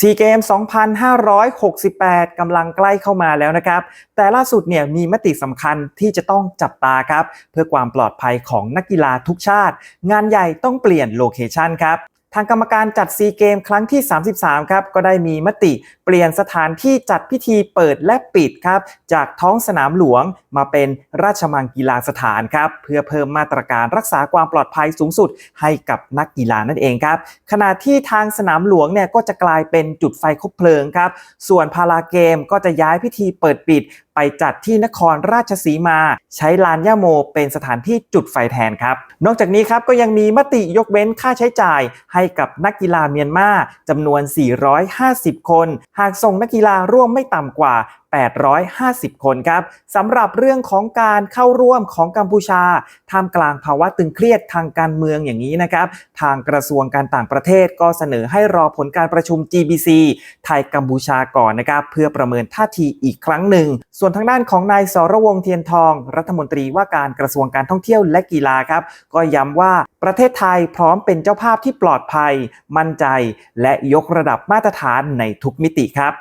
ซีเกม2568 กำลังใกล้เข้ามาแล้วนะครับ แต่ล่าสุดเนี่ยมีมติสำคัญที่จะต้องจับตาครับ เพื่อความปลอดภัยของนักกีฬาทุกชาติ งานใหญ่ต้องเปลี่ยนโลเคชันครับ ทางกรรมการจัดซีเกมครั้งที่ 33 ครับ ก็ได้มีมติเปลี่ยนสถานที่จัดพิธีเปิดและปิดครับ จากท้องสนามหลวงมาเป็นราชมังกีฬาสถานครับ เพื่อเพิ่มมาตรการรักษาความปลอดภัยสูงสุดให้กับนักกีฬานั่นเองครับ ขณะที่ทางสนามหลวงเนี่ยก็จะกลายเป็นจุดไฟคบเพลิงครับ ส่วนพาราเกมก็จะย้ายพิธีเปิดปิด ไปจัดที่นครราชสีมา ใช้ลานย่าโมเป็นสถานที่จุดไฟแทนครับ นอกจากนี้ครับก็ยังมีมติยกเว้นค่าใช้จ่าย ให้กับนักกีฬาเมียนมาจำนวน 450 คน หากส่งนักกีฬาร่วมไม่ต่ำกว่า 850 คนครับสำหรับเรื่องของการเข้าร่วมของกัมพูชาท่ามกลางภาวะตึงเครียดทางการเมืองอย่างนี้นะครับ ทางกระทรวงการต่างประเทศก็เสนอให้รอผลการประชุม GBC ไทยกัมพูชาก่อนนะครับ เพื่อประเมินท่าทีอีกครั้งหนึ่งส่วนทางด้านของนายสรวงเทียนทอง รัฐมนตรีว่าการกระทรวงการท่องเที่ยวและกีฬาครับ ก็ย้ำว่าประเทศไทยพร้อมเป็นเจ้าภาพที่ปลอดภัย มั่นใจ และยกระดับมาตรฐานในทุกมิติครับ